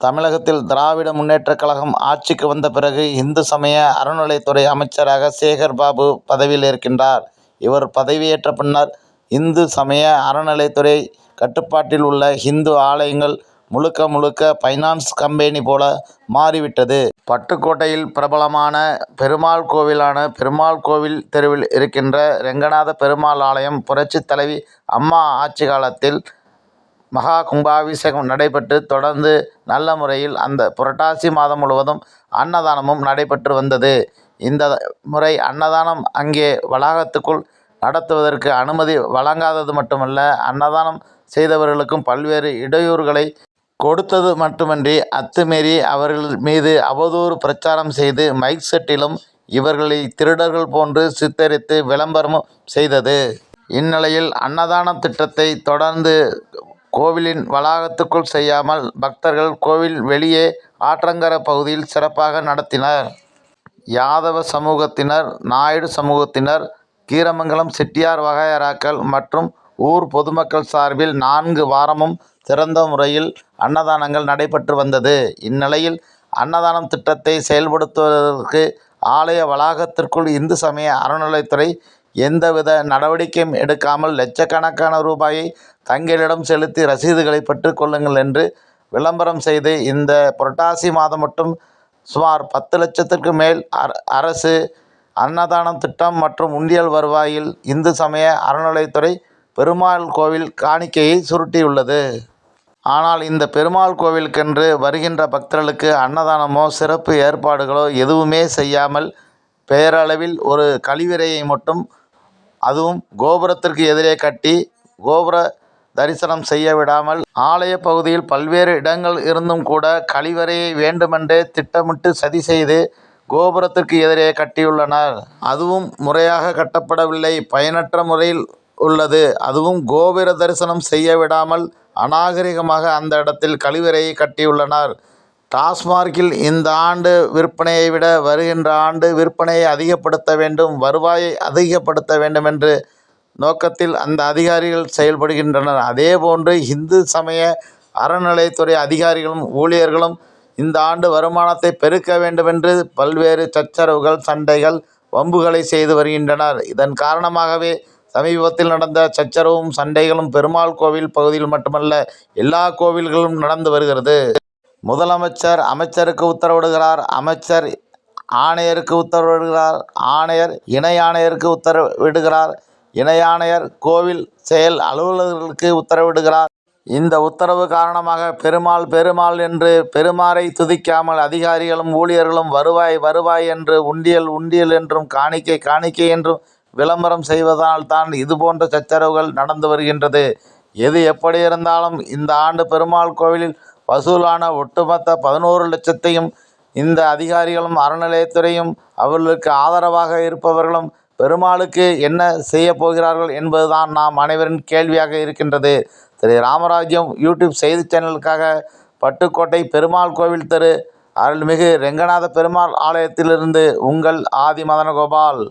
தமிழகத்தில் திராவிட முன்னேற்றக் கழகம் ஆட்சிக்கு வந்த பிறகு இந்து சமய அறநிலையத்துறை அமைச்சராக சேகர் பாபு பதவியில் இருக்கின்றார். இவர் பதவியேற்ற பின்னர் இந்து சமய அறநிலையத்துறை கட்டுப்பாட்டில் உள்ள இந்து ஆலயங்கள் முழுக்க முழுக்க பைனான்ஸ் கம்பெனி போல மாறிவிட்டது. பட்டுக்கோட்டையில் பிரபலமான பெருமாள் கோவிலான பெருமாள் கோவில் தெருவில் இருக்கின்ற ரெங்கநாத பெருமாள் ஆலயம் புரட்சி தலைவி அம்மா ஆட்சி காலத்தில் மகா கும்பாபிஷேகம் நடைபெற்று தொடர்ந்து நல்ல முறையில் அந்த புரட்டாசி மாதம் முழுவதும் அன்னதானமும் நடைபெற்று வந்தது. இந்த முறை அன்னதானம் அங்கே வளாகத்துக்குள் நடத்துவதற்கு அனுமதி வழங்காதது மட்டுமல்ல அன்னதானம் செய்தவர்களுக்கும் பல்வேறு இடையூறுகளை கொடுத்தது மட்டுமின்றி அத்துமீறி அவர்கள் மீது அவதூறு பிரச்சாரம் செய்து மைக் செட்டிலும் இவர்களை திருடர்கள் போன்று சித்தரித்து விளம்பரமும் செய்தது. இந்நிலையில் அன்னதான திட்டத்தை தொடர்ந்து கோவிலின் வளாகத்துக்குள் செய்யாமல் பக்தர்கள் கோவில் வெளியே ஆற்றங்கர பகுதியில் சிறப்பாக நடத்தினர். யாதவ சமூகத்தினர் நாயுடு சமூகத்தினர் கீரமங்கலம் செட்டியார் வகையறாக்கள் மற்றும் ஊர் பொதுமக்கள் சார்பில் நான்கு வாரமும் சிறந்த முறையில் அன்னதானங்கள் நடைபெற்று வந்தது. இந்நிலையில் அன்னதானம் திட்டத்தை செயல்படுத்துவதற்கு ஆலய வளாகத்திற்குள் இந்து சமய அறநிலையத்துறை எந்தவித நடவடிக்கையும் எடுக்காமல் லட்சக்கணக்கான ரூபாயை தங்களிடம் செலுத்தி ரசீதுகளை பெற்றுக்கொள்ளுங்கள் என்று விளம்பரம் செய்து இந்த புரட்டாசி மாதம் மட்டும் சுமார் பத்து லட்சத்திற்கு மேல் அரசு அன்னதானம் திட்டம் மற்றும் உண்டியல் வருவாயில் இந்து சமய அறநிலையத்துறை பெருமாள் கோவில் காணிக்கையை சுருட்டியுள்ளது. ஆனால் இந்த பெருமாள் கோவிலுக்கென்று வருகின்ற பக்தர்களுக்கு அன்னதானமோ சிறப்பு ஏற்பாடுகளோ எதுவுமே செய்யாமல் பெயரளவில் ஒரு கழிவறையை மட்டும் அதுவும் கோபுரத்திற்கு எதிரே கட்டி கோபுர தரிசனம் செய்ய விடாமல் ஆலய பகுதியில் பல்வேறு இடங்கள் இருந்தும் கூட கழிவறையை வேண்டுமென்றே திட்டமிட்டு சதி செய்து கோபுரத்திற்கு எதிரே கட்டியுள்ளனர். அதுவும் முறையாக கட்டப்படவில்லை பயனற்ற முறையில் உள்ளது. அதுவும் கோபுர தரிசனம் செய்ய விடாமல் அநாகரிகமாக அந்த இடத்தில் கழிவறையை கட்டியுள்ளனர். டாஸ்மார்க்கில் இந்த ஆண்டு விற்பனையை விட வருகின்ற ஆண்டு விற்பனையை அதிகப்படுத்த வேண்டும் வருவாயை அதிகப்படுத்த வேண்டும் என்று நோக்கத்தில் அந்த அதிகாரிகள் செயல்படுகின்றனர். அதேபோன்று இந்து சமய அறநிலையத்துறை அதிகாரிகளும் ஊழியர்களும் இந்த ஆண்டு வருமானத்தை பெருக்க வேண்டுமென்று பல்வேறு சச்சரவுகள் சண்டைகள் வம்புகளை செய்து வருகின்றனர். இதன் காரணமாகவே சமீபத்தில் நடந்த சச்சரவும் சண்டைகளும் பெருமாள் கோவில் பகுதியில் மட்டுமல்ல எல்லா கோவில்களும் நடந்து வருகிறது. முதலமைச்சர் அமைச்சருக்கு உத்தரவிடுகிறார் அமைச்சர் ஆணையருக்கு உத்தரவிடுகிறார் ஆணையர் இணை ஆணையருக்கு உத்தரவிடுகிறார் இணை ஆணையர் கோவில் செயல் அலுவலர்களுக்கு உத்தரவிடுகிறார். இந்த உத்தரவு காரணமாக பெருமாள் பெருமாள் என்று பெருமாறை துதிக்காமல் அதிகாரிகளும் ஊழியர்களும் வருவாய் வருவாய் என்று உண்டியல் உண்டியல் என்றும் காணிக்கை காணிக்கை என்றும் விளம்பரம் செய்வதால் தான் இதுபோன்ற சச்சரவுகள் நடந்து வருகின்றது. எது எப்படி இருந்தாலும் இந்த ஆண்டு பெருமாள் கோவிலில் வசூலான ஒட்டுமொத்த பதினோரு லட்சத்தையும் இந்த அதிகாரிகளும் அறநிலையத்துறையும் அவர்களுக்கு ஆதரவாக இருப்பவர்களும் பெருமாளுக்கு என்ன செய்ய போகிறார்கள் என்பதுதான் நாம் அனைவரின் கேள்வியாக இருக்கின்றது. ஸ்ரீ ராமராஜ்யம் யூடியூப் செய்தி சேனலுக்காக பட்டுக்கோட்டை பெருமாள் கோவில் தெரு அருள்மிகு ரெங்கநாத பெருமாள் ஆலயத்திலிருந்து உங்கள் ஆதி மதனகோபால்